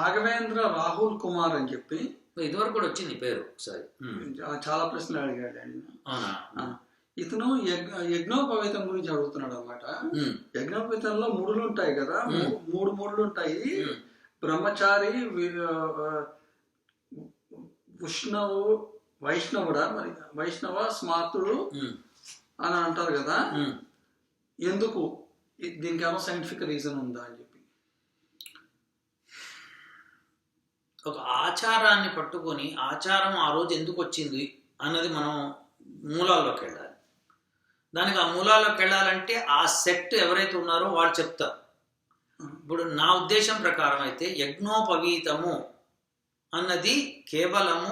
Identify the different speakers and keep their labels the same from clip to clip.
Speaker 1: రాఘవేంద్ర రాహుల్ కుమార్ అని చెప్పి
Speaker 2: ఇదివరకు కూడా వచ్చింది పేరు ఒకసారి.
Speaker 1: చాలా ప్రశ్నలు అడిగాడు ఆయన. ఇతను యజ్ఞ యజ్ఞోపవేతం గురించి అడుగుతున్నాడు అనమాట. యజ్ఞోపవేతంలో ముడులు ఉంటాయి కదా. మూడు ముడులు ఉంటాయి. బ్రహ్మచారి ఉష్ణవు వైష్ణవుడా మరి? వైష్ణవ స్మార్తుడు. అని అంటారు కదా. ఎందుకు? దీనికి ఏమో సైంటిఫిక్ రీజన్ ఉందా అని చెప్పి
Speaker 2: ఒక ఆచారాన్ని పట్టుకొని ఆచారం ఆ రోజు ఎందుకు వచ్చింది అన్నది మనం మూలాల్లోకి వెళ్ళాలి. దానికి ఆ మూలాల్లోకి వెళ్ళాలంటే ఆ సెట్ ఎవరైతే ఉన్నారో వాళ్ళు చెప్తారు. ఇప్పుడు నా ఉద్దేశం ప్రకారం అయితే యజ్ఞోపవీతము అన్నది కేవలము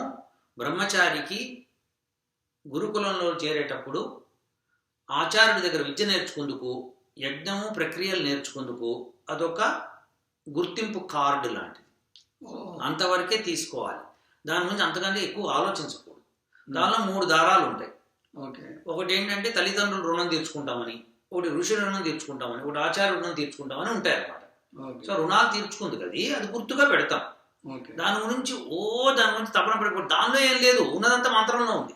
Speaker 2: బ్రహ్మచారికి గురుకులంలో చేరేటప్పుడు ఆచార్యుడి దగ్గర విద్య నేర్చుకుందుకు యజ్ఞము ప్రక్రియలు నేర్చుకుందుకు అదొక గుర్తింపు కార్డు లాంటిది. అంతవరకే తీసుకోవాలి. దాని గురించి అంతకంటే ఎక్కువ ఆలోచించకూడదు. దానిలో మూడు దారాలు ఉంటాయి.
Speaker 1: ఓకే.
Speaker 2: ఒకటి ఏంటంటే తల్లిదండ్రులు రుణం తీర్చుకుంటామని ఒకటి ఋషుల రుణం తీర్చుకుంటామని ఒకటి ఆచార్య రుణం తీర్చుకుంటామని ఉంటాయి అన్నమాట
Speaker 1: ఓకే.
Speaker 2: సో రుణాలు తీర్చుకుంది కదా అది గుర్తుగా పెడతాం.
Speaker 1: ఓకే.
Speaker 2: దాని గురించి ఓ దాని గురించి తపన పడిపోయి దానిలో ఏం లేదు ఉన్నదంతా మంత్రంలో ఉంది.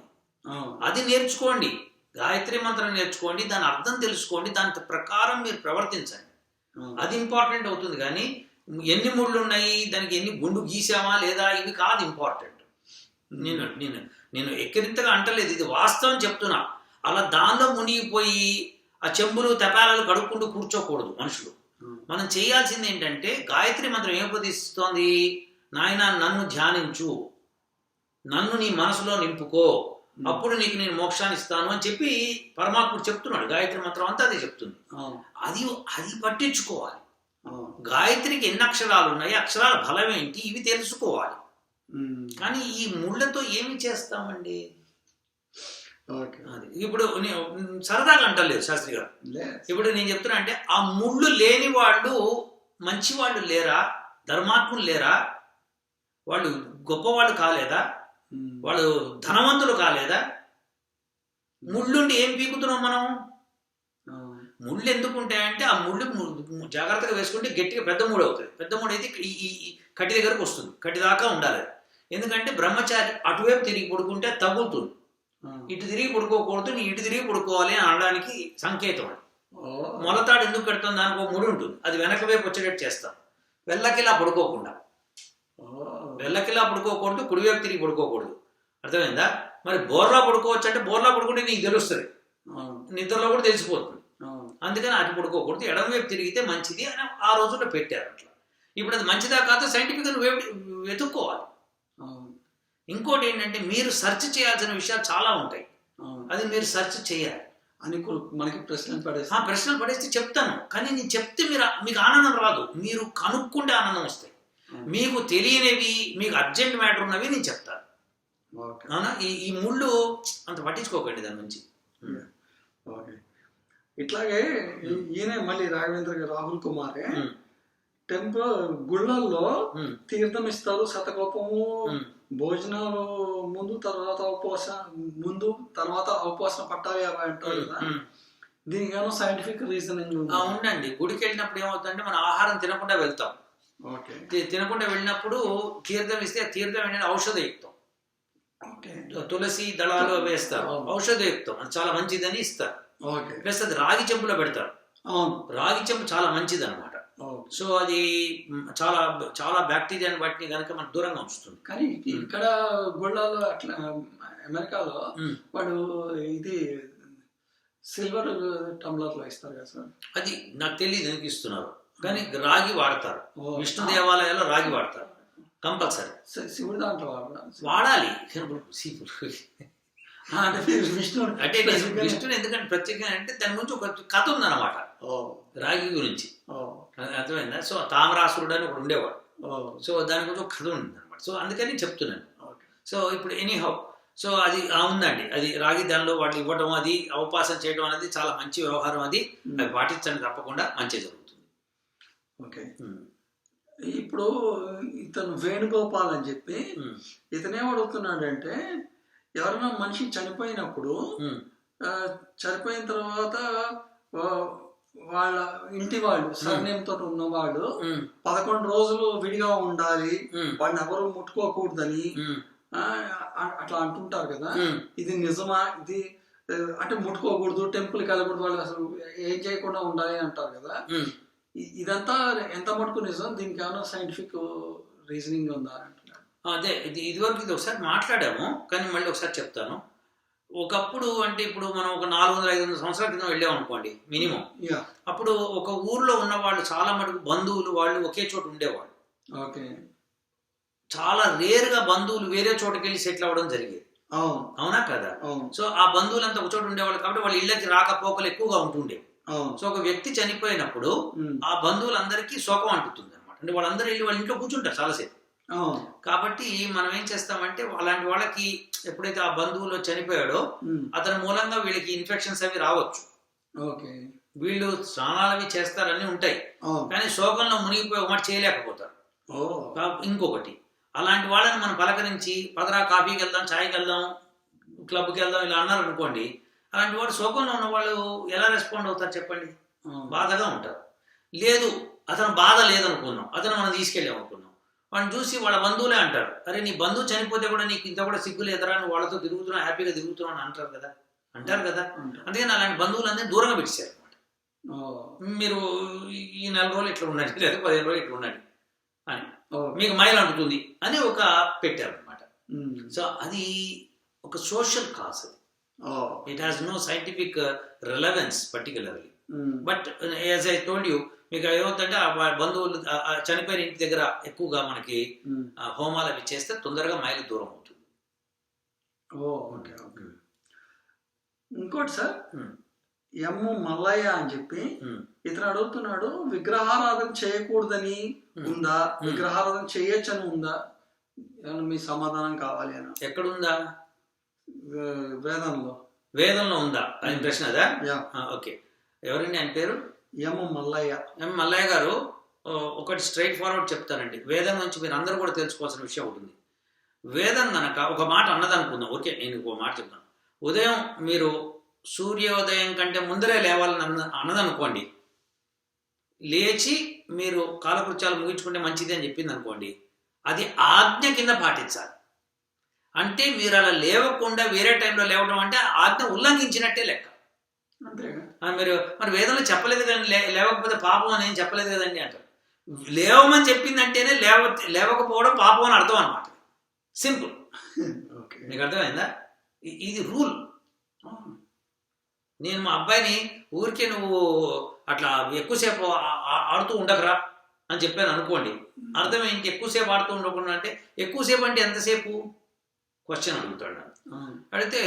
Speaker 2: అది నేర్చుకోండి. గాయత్రి మంత్రం నేర్చుకోండి. దాని అర్థం తెలుసుకోండి. దాని ప్రకారం మీరు ప్రవర్తించండి. అది ఇంపార్టెంట్ అవుతుంది కానీ ఎన్ని ముళ్ళు ఉన్నాయి దానికి ఎన్ని గుండు గీసామా లేదా? ఇవి కాదు ఇంపార్టెంట్ నేను నేను నేను ఎక్కిరింతగా అంటలేదు. ఇది వాస్తవం చెప్తున్నా. అలా దానిలో మునిగిపోయి ఆ చెంబులు తెపాలాలు కడుక్కుంటూ కూర్చోకూడదు మనుషులు. మనం చేయాల్సింది ఏంటంటే గాయత్రి మంత్రం ఏం ఉపదేశిస్తోంది? నాయన నన్ను ధ్యానించు. నన్ను నీ మనసులో నింపుకో. అప్పుడు నీకు నేను మోక్షాన్ని ఇస్తాను అని చెప్పి పరమాత్ముడు చెప్తున్నాడు. గాయత్రి మంత్రం అంతా అదే చెప్తుంది. అది అది పట్టించుకోవాలి. గాయత్రికి ఎన్ని అక్షరాలు ఉన్నాయి? అక్షరాల బలం ఏంటి? ఇవి తెలుసుకోవాలి. కానీ ఈ ముళ్ళతో ఏమి చేస్తామండి? ఇప్పుడు సరదాగా అంటలేదు శాస్త్రి గారు. ఇప్పుడు నేను చెప్తున్నా అంటే ఆ ముళ్ళు లేని వాళ్ళు మంచి వాళ్ళు లేరా? ధర్మాత్ములు లేరా? వాళ్ళు గొప్పవాళ్ళు కాలేదా? వాళ్ళు ధనవంతులు కాలేదా? ముళ్ళుండి ఏం పీకుతున్నాం మనం? ముళ్ళు ఎందుకు ఉంటాయంటే ఆ ముళ్ళు జాగ్రత్తగా వేసుకుంటే గట్టిగా పెద్ద మూడు అవుతుంది పెద్ద మూడు అయితే ఈ కట్టి దగ్గరకు వస్తుంది. కట్టి దాకా ఉండాలి. ఎందుకంటే బ్రహ్మచారి అటువైపు తిరిగి పడుకుంటే తగులుతుంది. ఇటు తిరిగి పడుకోకూడదు నీ ఇటు తిరిగి పడుకోవాలి అని అనడానికి సంకేతం అది. మొలతాడు ఎందుకు పెడతాం దానికి ఒక ముడి ఉంటుంది. అది వెనక వైపు వచ్చేటట్టు చేస్తాం. వెళ్ళకిలా పడుకోకుండా. వెళ్ళకిలా పడుకోకూడదు కుడివైపు తిరిగి పడుకోకూడదు. అర్థమైందా? మరి బోర్లా పడుకోవచ్చు అంటే బోర్లా పడుకుంటే నీకు తెలుస్తుంది. నిద్రలో కూడా తెలిసిపోతుంది. అందుకని అటు పడుకోకూడదు ఎడమ వైపు తిరిగితే మంచిది అని ఆ రోజుల్లో పెట్టారు అట్లా. ఇప్పుడు అది మంచిదా కాదు? సైంటిఫిక్గా వెతుక్కోవాలి. ఇంకోటి ఏంటంటే మీరు సెర్చ్ చేయాల్సిన విషయాలు చాలా ఉంటాయి. అది మీరు సెర్చ్ చేయాలి.
Speaker 1: అని మనకి ప్రశ్నలు
Speaker 2: ఆ
Speaker 1: పడేసి
Speaker 2: ప్రశ్నలు పడేస్తే చెప్తాను. కానీ నేను చెప్తే మీరు మీకు ఆనందం రాదు. మీరు కనుక్కుంటే ఆనందం వస్తాయి. మీకు తెలియనివి మీకు అర్జెంట్ మ్యాటర్ ఉన్నవి నేను చెప్తాను. అవునా? ఈ ఈ ముళ్ళు అంత పట్టించుకోకండి దాని నుంచి.
Speaker 1: ఓకే. ఇట్లాగే ఈయన మళ్ళీ రాఘవేంద్ర గారు రాహుల్ కుమారే టెంపుల్ గుళ్ళల్లో తీర్థం ఇస్తారు శతకోపము. భోజనాలు ముందు తర్వాత ఉపవాసం ముందు తర్వాత ఉపవాసం పట్టాలి అవి అంటారు కదా.
Speaker 2: ఉమ్.
Speaker 1: దీనికి ఏమో సైంటిఫిక్ రీజనింగ్
Speaker 2: ఆ, ఉండండి గుడికి వెళ్ళినప్పుడు ఏమవుతుందంటే మనం ఆహారం తినకుండా వెళ్తాం.
Speaker 1: ఓకే.
Speaker 2: తినకుండా వెళ్ళినప్పుడు తీర్థం ఇస్తే తీర్థం ఏంటంటే ఔషధయుక్తం.
Speaker 1: ఓకే.
Speaker 2: తులసి దళాలు వేస్తారు. ఔషధయుక్తం. చాలా మంచిదని ఇస్తారు. ప్లస్ అది రాగి చెంబులో పెడతారు. రాగి చెంబు చాలా మంచిది అనమాట. సో అది చాలా చాలా బ్యాక్టీరియాని బట్టి కనుక మనకు దూరంగా ఉంచుతుంది.
Speaker 1: కానీ ఇక్కడ గుళ్ళలో అట్లా అమెరికాలో. వాడు ఇది సిల్వర్ టంబ్లర్లో ఇస్తారు కదా సార్?
Speaker 2: అది నాకు తెలియదు ఎందుకు ఇస్తున్నారు. కానీ రాగి వాడతారు. విష్ణు దేవాలయాల్లో రాగి వాడతారు. కంపల్సరీ.
Speaker 1: శివుడి దాంట్లో
Speaker 2: వాడాలి. శివుడు.
Speaker 1: ఆ, అంటే విష్ణుడు
Speaker 2: అంటే విష్ణుని ఎందుకంటే ప్రత్యేకంగా అంటే దాని గురించి ఒక కథ ఉందన్నమాట.
Speaker 1: ఓ.
Speaker 2: రాగి గురించి. అర్థమైందా? సో తామరాసురుడు అని ఒకడు ఉండేవాడు.
Speaker 1: ఓ.
Speaker 2: సో దాని గురించి ఒక కథ ఉంది అనమాట సో అందుకని చెప్తున్నాను. సో ఇప్పుడు ఎనీహౌ సో అది ఆ ఉందండి. అది రాగి దానిలో వాళ్ళు ఇవ్వడం అది అవకాశం చేయడం అనేది చాలా మంచి వ్యవహారం అది. అది పాటించండి తప్పకుండా మంచి జరుగుతుంది.
Speaker 1: ఓకే. ఇప్పుడు ఇతను వేణుగోపాల్ అని చెప్పి ఇతనేం అడుగుతున్నాడంటే ఎవరైనా మనిషి చనిపోయినప్పుడు చనిపోయిన తర్వాత వాళ్ళ ఇంటి వాళ్ళు సర్నేమ్ తోటి ఉన్నవాళ్ళు పదకొండు రోజులు విడిగా ఉండాలి వాడిని ఎవరు ముట్టుకోకూడదని అట్లా అంటుంటారు కదా. ఇది నిజమా? ఇది అంటే ముట్టుకోకూడదు టెంపుల్కి వెళ్ళకూడదు వాళ్ళు అసలు ఏం చేయకుండా ఉండాలి అంటారు కదా. ఇదంతా ఎంత మటుకు నిజం? దీనికి ఏమైనా సైంటిఫిక్ రీజనింగ్ ఉందా?
Speaker 2: అదే ఇది ఇదివరకు ఇది ఒకసారి మాట్లాడాము కానీ మళ్ళీ ఒకసారి చెప్తాను. ఒకప్పుడు అంటే ఇప్పుడు మనం ఒక నాలుగు వందల ఐదు వందల సంవత్సరాల క్రితం వెళ్ళాం అనుకోండి మినిమం. అప్పుడు ఒక ఊర్లో ఉన్న వాళ్ళు చాలా మటుకు బంధువులు వాళ్ళు ఒకే చోట ఉండేవాళ్ళు.
Speaker 1: ఓకే.
Speaker 2: చాలా రేరుగా బంధువులు వేరే చోటకి వెళ్ళి సెటిల్ అవ్వడం జరిగేది.
Speaker 1: అవును.
Speaker 2: అవునా కదా? సో ఆ బంధువులంతా ఒక చోట ఉండేవాళ్ళు కాబట్టి వాళ్ళ ఇళ్ళకి రాకపోకలు ఎక్కువగా ఉంటుండేవి
Speaker 1: అవును.
Speaker 2: సో ఒక వ్యక్తి చనిపోయినప్పుడు ఆ బంధువులందరికీ శోకం అంటుతుంది అనమాట అంటే వాళ్ళందరూ వెళ్ళి వాళ్ళ ఇంట్లో కూర్చుంటారు చాలాసేపు. కాబట్టి మనం ఏం చేస్తామంటే అలాంటి వాళ్ళకి ఎప్పుడైతే ఆ బంధువులో చనిపోయాడో అతని మూలంగా వీళ్ళకి ఇన్ఫెక్షన్స్ అవి రావచ్చు.
Speaker 1: ఓకే.
Speaker 2: వీళ్ళు స్నానాలు అవి చేస్తారని ఉంటాయి. కానీ శోకంలో మునిగిపోయి మాట చేయలేకపోతారు. ఇంకొకటి అలాంటి వాళ్ళని మనం పలకరించి పదరా కాఫీకి వెళ్దాం ఛాయ్కి వెళ్దాం క్లబ్కి వెళ్దాం ఇలా అన్నారు అనుకోండి అలాంటి వాడు శోకంలో ఉన్న వాళ్ళు ఎలా రెస్పాండ్ అవుతారు చెప్పండి. బాధగా ఉంటారు. లేదు అతను బాధ లేదనుకున్నాం. అతను మనం తీసుకెళ్ళాం అనుకున్నాం వాడిని చూసి వాళ్ళ బంధువులే అంటారు. అరే నీ బంధువు చనిపోతే కూడా నీకు ఇంత కూడా సిగ్గు లేదరా నువ్వు వాళ్ళతో తిరుగుతున్నావు హ్యాపీగా తిరుగుతున్నావు అని అంటారు కదా. అంటారు కదా. అందుకని అలాంటి బంధువులందరినీ దూరంగా పెట్టారు అనమాట మీరు ఈ- నెల రోజులు ఇట్లా ఉండండి లేదా పదిహేను రోజులు ఇట్లా ఉండండి అని. మీకు మైల్ అంటుతుంది అని ఒక పెట్టారు అనమాట సో అది ఒక social cause
Speaker 1: oh,
Speaker 2: it has no scientific relevance particularly but as I told you మీకు ఏమవుతుందంటే బంధువులు చనిపోయిన ఇంటి దగ్గర ఎక్కువగా మనకి హోమాలు అవి చేస్తే తొందరగా మైలు దూరం అవుతుంది.
Speaker 1: ఓ, ఓకే ఓకే. ఇంకోటి సార్
Speaker 2: ఉమ్,
Speaker 1: ఎమ్ మల్లయ్య అని చెప్పి ఇతను అడుగుతున్నాడు విగ్రహారాధన చేయకూడదని. ఉందా. విగ్రహారాధన చేయొచ్చని ఉందా? ఏమన్నా మీ సమాధానం కావాలి అని.
Speaker 2: ఎక్కడుందా?
Speaker 1: వేదంలో.
Speaker 2: వేదంలో ఉందా? ఆయన ప్రశ్న అదా? ఓకే. ఎవరండి ఆయన పేరు?
Speaker 1: ఎమ్ మల్లయ్య.
Speaker 2: ఎం మల్లయ్య గారు ఒకటి స్ట్రైట్ ఫార్వర్డ్ చెప్తానండి వేదం నుంచి మీరు అందరూ కూడా తెలుసుకోవాల్సిన విషయం ఉంటుంది వేదం గనక ఒక మాట అన్నదనుకుందాం. ఓకే నేను ఒక మాట చెప్తాను. ఉదయం మీరు సూర్యోదయం కంటే ముందరే లేవాలని అన్న అన్నదనుకోండి లేచి మీరు కాలకృత్యాలు ముగించుకుంటే మంచిది అని చెప్పింది అనుకోండి అది ఆజ్ఞ కింద పాటించాలి. అంటే మీరు అలా లేవకుండా వేరే టైంలో లేవడం అంటే ఆజ్ఞ ఉల్లంఘించినట్టే లెక్క. మీరు మరి వేదంలో చెప్పలేదు కదండి లే- లేవకపోతే పాపం అని ఏం చెప్పలేదు కదండి అంటారు. లేవమని చెప్పిందంటేనే లేవ లేవకపోవడం పాపం అని అర్థం అనమాట సింపుల్.
Speaker 1: ఓకే.
Speaker 2: మీకు అర్థమైందా? ఇది రూల్. నేను మా అబ్బాయిని ఊరికే నువ్వు అట్లా ఎక్కువసేపు ఆడుతూ ఉండకరా అని చెప్పాను అనుకోండి. అర్థం ఏంటి? ఎక్కువసేపు ఆడుతూ ఉండకుండా అంటే ఎక్కువసేపు అంటే ఎంతసేపు? క్వశ్చన్ అడుగుతాడు. అడిగితే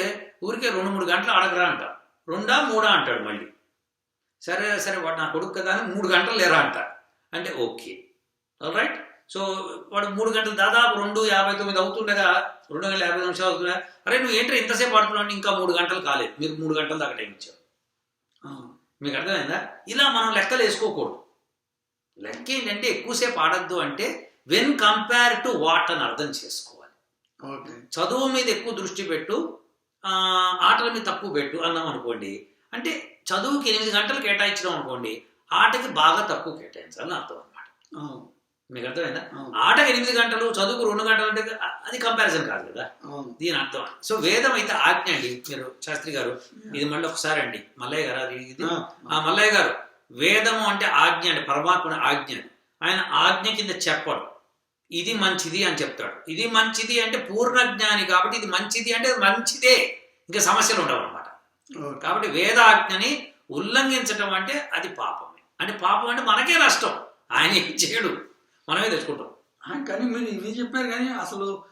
Speaker 2: ఊరికే రెండు మూడు గంటలు ఆడకరా అంట. రెండా మూడా అంటాడు మళ్ళీ. సరే సరే వాడు నా కొడుకు కదా అని మూడు గంటలు లేరా అంట. అంటే ఓకే. రైట్ సో వాడు మూడు గంటలు దాదాపు రెండు యాభై తొమ్మిది అవుతుండగా రెండు గంటల యాభై నిమిషాలు అవుతుండగా అరే నువ్వు ఏంటో ఇంతసేపు ఆడుతున్నావు? అంటే ఇంకా మూడు గంటలు కాలేదు. మీరు మూడు గంటల దాకా టైం ఇచ్చారు. మీకు అర్థమైందా? ఇలా మనం లెక్కలు వేసుకోకూడదు. లెక్క ఏంటంటే ఎక్కువసేపు ఆడద్దు అంటే వెన్ కంపేర్ టు వాట్ అని అర్థం చేసుకోవాలి.
Speaker 1: ఓకే.
Speaker 2: చదువు మీద ఎక్కువ దృష్టి పెట్టు ఆటల మీద తక్కువ పెట్టు అన్నాం అనుకోండి. అంటే చదువుకి ఎనిమిది గంటలు కేటాయించడం అనుకోండి ఆటకి బాగా తక్కువ కేటాయించాలని అర్థం అనమాట మీకు అర్థమైందా? ఆటకి ఎనిమిది గంటలు చదువుకు రెండు గంటలు అంటే అది కంపారిజన్ కాదు కదా. దీని అర్థం సో వేదం అయితే ఆజ్ఞ అండి. మీరు శాస్త్రి గారు ఇది మళ్ళీ ఒకసారి అండి. మల్లయ్య గారు అది ఇది? ఆ మల్లయ్య గారు వేదము అంటే ఆజ్ఞ అండి. పరమాత్ముని ఆజ్ఞ ఆయన ఆజ్ఞ కింద చెప్పడు. ఇది మంచిది అని చెప్తాడు. ఇది మంచిది అంటే పూర్ణ జ్ఞాని కాబట్టి ఇది మంచిది అంటే మంచిదే. ఇంకా సమస్యలు ఉండవు అనమాట. కాబట్టి వేదాజ్ఞని ఉల్లంఘించడం అంటే అది పాపమే. అంటే పాపం అంటే మనకే నష్టం. ఆయన ఏం చేయడు. మనమే తెచ్చుకుంటాం
Speaker 1: కానీ మీరు ఇవి చెప్పారు కానీ అసలు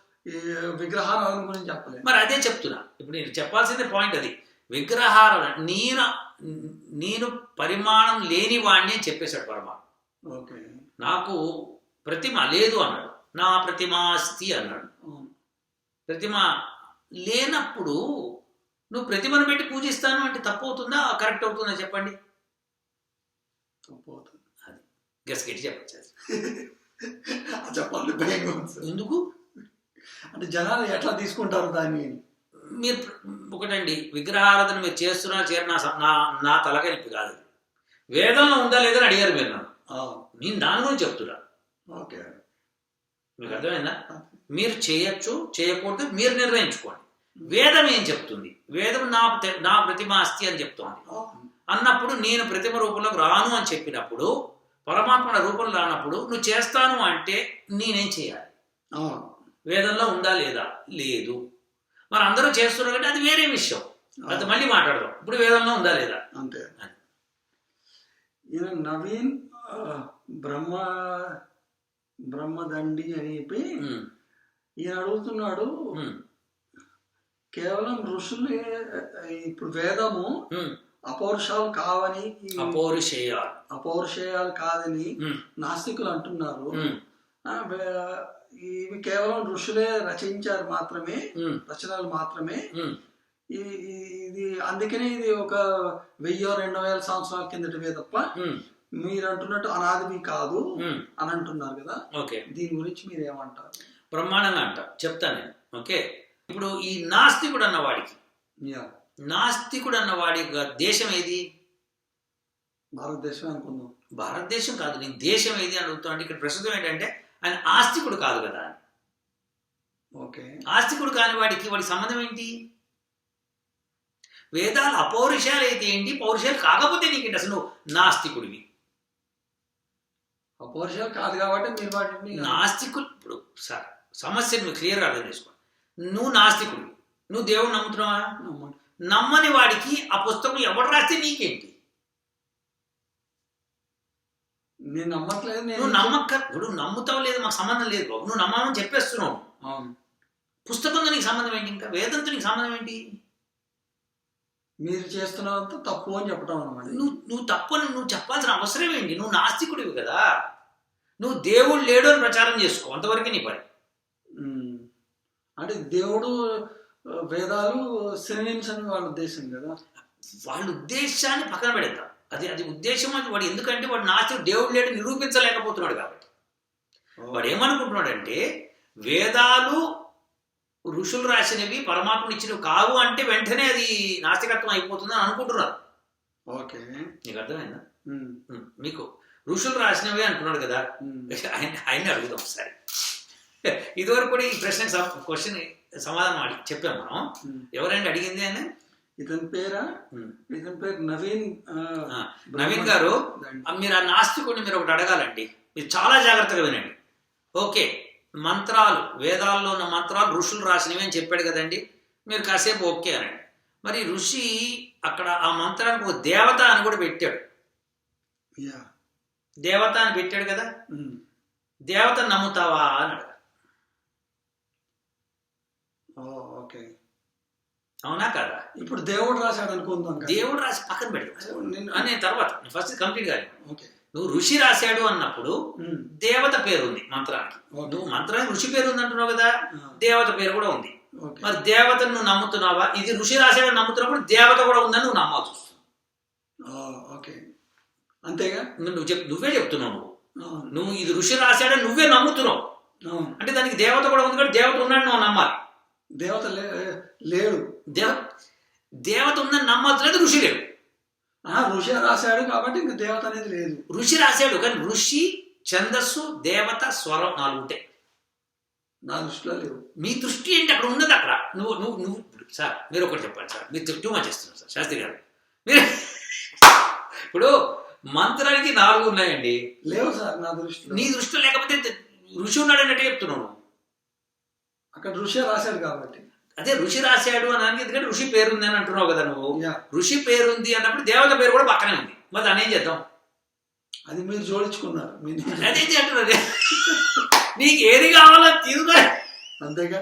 Speaker 1: విగ్రహారాధన గురించి చెప్పలేదు?
Speaker 2: మరి అదే చెప్తున్నా. ఇప్పుడు నేను చెప్పాల్సిందే పాయింట్ అది. విగ్రహారాధన నేను నేను పరిమాణం లేని వాడిని అని చెప్పేశాడు పరమాత్మ.
Speaker 1: ఓకే.
Speaker 2: నాకు ప్రతిమ లేదు అన్నాడు. నా ప్రతిమాస్తి అన్నాడు. ప్రతిమ లేనప్పుడు నువ్వు ప్రతిమను పెట్టి పూజిస్తాను అంటే తప్పు అవుతుందా కరెక్ట్ అవుతుందా చెప్పండి.
Speaker 1: తప్పు అవుతుంది
Speaker 2: గెస్ గట్టి చెప్పచ్చు
Speaker 1: చెప్పాలి భయంగా.
Speaker 2: ఎందుకు?
Speaker 1: అంటే జనాలు ఎట్లా తీసుకుంటారు దాన్ని?
Speaker 2: మీరు ఒకటండి విగ్రహారాధన మీరు చేస్తున్నా చేరిన నా నా తలకనిప్పి కాదు. వేదంలో ఉందా లేదని అడిగారు మీరు నన్ను. నేను దాని గురించి చెప్తున్నా.
Speaker 1: ఓకే.
Speaker 2: మీకు అర్థమైందా? మీరు చేయొచ్చు చేయకూడదు మీరు నిర్ణయించుకోండి. వేదం ఏం చెప్తుంది? వేదం నా నా ప్రతిమ అస్తి అని చెప్తోంది. అన్నప్పుడు నేను ప్రతిమ రూపంలోకి రాను అని చెప్పినప్పుడు పరమాత్మ రూపం రానప్పుడు నువ్వు చేస్తాను అంటే నేనేం చేయాలి? వేదంలో ఉందా లేదా? లేదు. మరి అందరూ చేస్తున్నారు అంటే అది వేరే విషయం. అది మళ్ళీ మాట్లాడదాం. ఇప్పుడు వేదంలో ఉందా లేదా?
Speaker 1: అంతే. నవీన్ బ్రహ్మ బ్రహ్మదండి అని చెప్పి ఈయన అడుగుతున్నాడు కేవలం ఋషులే ఇప్పుడు వేదము. అపౌరుషాలు కావని
Speaker 2: అపౌరుషేయాలు.
Speaker 1: అపౌరుషేయాలు కాదని నాస్తికులు అంటున్నారు. ఇవి కేవలం ఋషులే రచించారు మాత్రమే రచనలు మాత్రమే. ఇది అందుకనే ఇది ఒక వెయ్యో రెండు వేల సంవత్సరాల కిందటివే తప్ప మీరు అంటున్నట్టు అనాదివి కాదు. అని అంటున్నారు కదా.
Speaker 2: ఓకే.
Speaker 1: దీని గురించి మీరు ఏమంటారు
Speaker 2: బ్రహ్మాండంగా అంట. చెప్తాను నేను. ఓకే. ఇప్పుడు ఈ నాస్తికుడు అన్న వాడికి నాస్తికుడు అన్న వాడి దేశం ఏది?
Speaker 1: భారతదేశం అనుకుందాం.
Speaker 2: భారతదేశం కాదు. నేను దేశం ఏది అని అడుగుతా అంటే ఇక్కడ ప్రస్తుతం ఏంటంటే ఆయన ఆస్తికుడు కాదు కదా
Speaker 1: ఓకే.
Speaker 2: ఆస్తికుడు కాని వాడికి వాడి సంబంధం ఏంటి? వేదాలు అపౌరుషాలు అయితే ఏంటి? పౌరుషాలు కాకపోతే నీకేంటి అసలు నాస్తికుడివి.
Speaker 1: అపౌరుషాలు కాదు కాబట్టి మీరు వాటిని
Speaker 2: నాస్తికుడు ఇప్పుడు సార్ సమస్యను నువ్వు క్లియర్గా అర్థం చేసుకో నువ్వు నాస్తికుడివి నువ్వు దేవుడు నమ్ముతున్నావా. నమ్మని వాడికి ఆ పుస్తకం ఎవడు రాస్తే నీకేంటి?
Speaker 1: నేను నమ్మట్లేదు
Speaker 2: నువ్వు నమ్మక్క ఇప్పుడు నమ్ముతావు లేదు మాకు సంబంధం లేదు బాబు. నువ్వు నమ్మమని చెప్పేస్తున్నావు. పుస్తకంతో నీకు సంబంధం ఏంటి ఇంకా? వేదంతో నీకు సంబంధం ఏంటి?
Speaker 1: మీరు చేస్తున్నంత తప్పు అని చెప్పడం అనమాట
Speaker 2: నువ్వు నువ్వు తప్పని నువ్వు చెప్పాల్సిన అవసరం ఏంటి? నువ్వు నాస్తికుడివి కదా. నువ్వు దేవుడు లేడు అని ప్రచారం చేసుకో. అంతవరకు నీ పని.
Speaker 1: అంటే దేవుడు వేదాలు సినిమ్స్ అని వాళ్ళ ఉద్దేశం కదా?
Speaker 2: వాళ్ళ ఉద్దేశాన్ని పక్కన పెడతాం అది అది ఉద్దేశం అది వాడు ఎందుకంటే వాడు నాస్తికుడు దేవుడు లేడు నిరూపించలేకపోతున్నాడు కాబట్టి. వాడు ఏమనుకుంటున్నాడంటే వేదాలు ఋషులు రాసినవి పరమాత్ముడు ఇచ్చినవి కావు అంటే వెంటనే అది నాస్తికత్వం అయిపోతుంది అని అనుకుంటున్నారు.
Speaker 1: ఓకే.
Speaker 2: నీకు అర్థమైందా. మీకు ఋషులు రాసినవి అంటున్నాడు కదా. ఆయన ఆయన్ని అడుగుదాం ఒకసారి. ఇదివరకు కూడా ఈ ప్రశ్నకి క్వశ్చన్ సమాధానం అడిగి చెప్పాం మనం.
Speaker 1: ఉమ్.
Speaker 2: ఎవరండి అడిగింది ఆయన?
Speaker 1: ఇతని పేరా. ఇతని పేరు నవీన్
Speaker 2: నవీన్ గారు మీరు ఆ నాస్తికుడిని మీరు ఒకటి అడగాలండి. మీరు చాలా జాగ్రత్తగా వినండి. ఓకే మంత్రాలు వేదాల్లో ఉన్న మంత్రాలు ఋషులు రాసినవి అని చెప్పాడు కదండి. మీరు కాసేపు ఓకే అనండి. మరి ఋషి అక్కడ ఆ మంత్రానికి ఒక దేవత అని కూడా పెట్టాడు.
Speaker 1: యా.
Speaker 2: దేవత అని పెట్టాడు కదా. దేవత నమ్ముతావా అని
Speaker 1: ఓకే.
Speaker 2: అవునా కదా?
Speaker 1: ఇప్పుడు దేవుడు రాశాడు అనుకుందాం కదా.
Speaker 2: దేవుడు రాసి పక్కన పెడతాడు అనే తర్వాత ఫస్ట్ కంప్లీట్
Speaker 1: ఓకే.
Speaker 2: నువ్వు ఋషి రాశాడు అన్నప్పుడు. దేవత పేరు ఉంది మంత్రానికి. నువ్వు మంత్రానికి ఋషి పేరు ఉంది అంటున్నావు కదా? దేవత పేరు కూడా ఉంది. మరి దేవతను నువ్వు నమ్ముతున్నావా? ఇది ఋషి రాశాడని నమ్ముతున్నప్పుడు దేవత కూడా ఉందని నువ్వు నమ్మాల్సి వస్తుంది.
Speaker 1: ఓకే. అంతేగా?
Speaker 2: నువ్వు చెప్ నువ్వే చెప్తున్నావు నువ్వు. ఇది ఋషి రాశాడని నువ్వే నమ్ముతున్నావు. అంటే దానికి దేవత కూడా ఉంది కాబట్టి దేవత ఉన్నాడు నువ్వు నమ్మాలి.
Speaker 1: దేవత లేడు.
Speaker 2: దేవ దేవత ఉందని నమ్మాల్సిన ఋషి లేడు.
Speaker 1: ఋషి రాశాడు కాబట్టి ఇంక దేవత అనేది లేదు.
Speaker 2: ఋషి రాశాడు కానీ ఋషి ఛందస్సు దేవత స్వరం నాలుగు ఉంటాయి.
Speaker 1: నా దృష్టిలో లేవు.
Speaker 2: మీ దృష్టి ఏంటి? అక్కడ ఉన్నది అక్కడ. నువ్వు నువ్వు నువ్వు సార్ మీరు ఒకటి చెప్పండి సార్. మీరు టూ మచ్ చేస్తున్నారు సార్. శాస్త్రి గారు. మీరు ఇప్పుడు మంత్రానికి నాలుగు ఉన్నాయండి.
Speaker 1: లేవు సార్ నా దృష్టిలో.
Speaker 2: నీ దృష్టిలో లేకపోతే ఋషి ఉన్నాడు అన్నట్టు చెప్తున్నావు నువ్వు.
Speaker 1: అక్కడ ఋషి రాశాడు కాబట్టి.
Speaker 2: అదే ఋషి రాశాడు అని అని ఎందుకంటే ఋషి పేరు ఉంది అని అంటున్నావు కదా నువ్వు. ఋషి పేరు ఉంది అన్నప్పుడు దేవత పేరు కూడా పక్కనే ఉంది. మరి దాన్ని ఏం చేద్దాం?
Speaker 1: అది మీరు జోడించుకున్నారు.
Speaker 2: అదే అంటున్నది నీకు ఏది కావాలో తీసుకో.
Speaker 1: అంతేగా?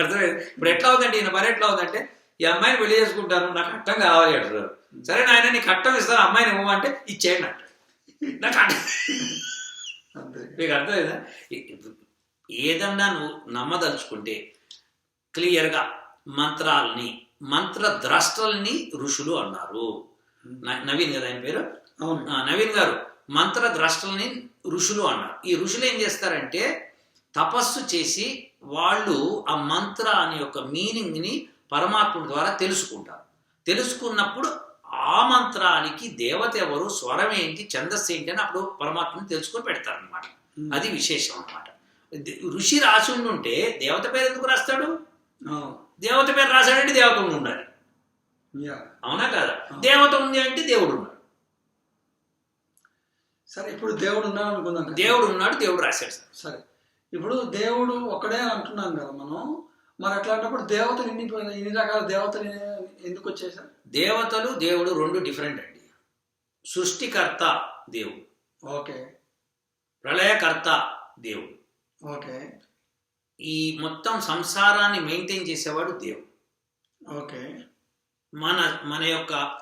Speaker 2: అర్థమైంది? ఇప్పుడు ఎట్లా ఉందంటే ఈయన మరి ఎట్లా ఉందంటే ఈ అమ్మాయిని పెళ్ళి చేసుకుంటాను నాకు కట్టం కావాలి అంటారు సరే నాయన నీకు కట్టం ఇస్తాను అమ్మాయిని ఇవ్వమంటే ఇచ్చేయండి అంటారు నాకు మీకు అర్థమైందా? ఏదన్నా నువ్వు నమ్మదలుచుకుంటే క్లియర్గా మంత్రాలని మంత్ర ద్రష్టల్ని ఋషులు అన్నారు. నవీన్ కదా ఆయన పేరు? నవీన్ గారు మంత్ర ద్రష్టల్ని ఋషులు అన్నారు. ఈ ఋషులు ఏం చేస్తారంటే తపస్సు చేసి వాళ్ళు ఆ మంత్ర అనే యొక్క మీనింగ్ని పరమాత్ముడి ద్వారా తెలుసుకుంటారు. తెలుసుకున్నప్పుడు ఆ మంత్రానికి దేవత ఎవరు స్వరం ఏంటి ఛందస్సు ఏంటి అని అప్పుడు పరమాత్మని తెలుసుకొని పెడతారనమాట. అది విశేషం అనమాట ఋషి రాసి ఉండుంటే దేవత పేరు ఎందుకు రాస్తాడు? దేవత పేరు రాశాడంటే దేవత ఉండి ఉండాలి.
Speaker 1: యా.
Speaker 2: అవునా కదా. దేవత ఉంది అంటే దేవుడు ఉన్నాడు.
Speaker 1: సరే ఇప్పుడు దేవుడు ఉన్నాడు అనుకుందాం కదా.
Speaker 2: దేవుడు ఉన్నాడు దేవుడు రాశాడు. సార్.
Speaker 1: ఇప్పుడు దేవుడు ఒక్కడే అంటున్నాం కదా మనం. మరి అట్లాంటప్పుడు దేవతలు ఇన్ని ఇన్ని రకాల దేవతలు ఎందుకు వచ్చేసారు?
Speaker 2: దేవతలు దేవుడు రెండు డిఫరెంట్ అండి. సృష్టికర్త దేవుడు.
Speaker 1: ఓకే.
Speaker 2: ప్రళయకర్త దేవుడు.
Speaker 1: ఓకే.
Speaker 2: ఈ మొత్తం సంసారాన్ని మెయింటైన్ చేసేవాడు దేవుడు.
Speaker 1: ఓకే.
Speaker 2: మన మన యొక్క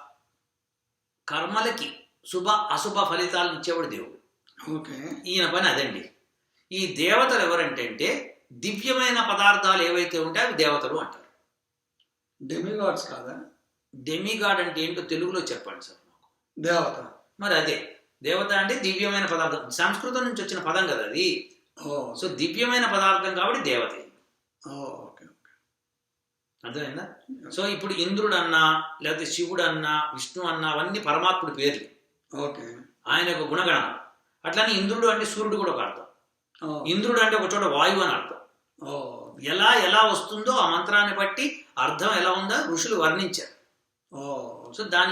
Speaker 2: కర్మలకి శుభ అశుభ ఫలితాలను ఇచ్చేవాడు దేవుడు.
Speaker 1: ఓకే.
Speaker 2: ఈయన పని అదండి. ఈ దేవతలు ఎవరంటే అంటే దివ్యమైన పదార్థాలు ఏవైతే ఉంటాయో అవి దేవతలు అంటారు.
Speaker 1: డెమిగాడ్స్ కాదా?
Speaker 2: డెమిగాడ్ అంటే ఏంటో తెలుగులో చెప్పండి సార్
Speaker 1: దేవత.
Speaker 2: మరి అదే దేవత అంటే దివ్యమైన పదార్థం. సంస్కృతం నుంచి వచ్చిన పదం కదా అది.
Speaker 1: ఓ
Speaker 2: సో దివ్యమైన పదార్థం కాబట్టి దేవత
Speaker 1: ఓకే
Speaker 2: అర్థమైందా? సో ఇప్పుడు ఇంద్రుడు అన్నా లేకపోతే శివుడు అన్నా విష్ణు అన్నా అవన్నీ పరమాత్ముడి పేర్లు.
Speaker 1: ఓకే.
Speaker 2: ఆయన యొక్క గుణగణం అట్లానే ఇంద్రుడు అంటే సూర్యుడు కూడా ఒక అర్థం. ఇంద్రుడు అంటే ఒక చోట వాయువు అని అర్థం.
Speaker 1: ఓ.
Speaker 2: ఎలా ఎలా వస్తుందో ఆ మంత్రాన్ని బట్టి అర్థం ఎలా ఉందో ఋషులు వర్ణించారు. సో దాని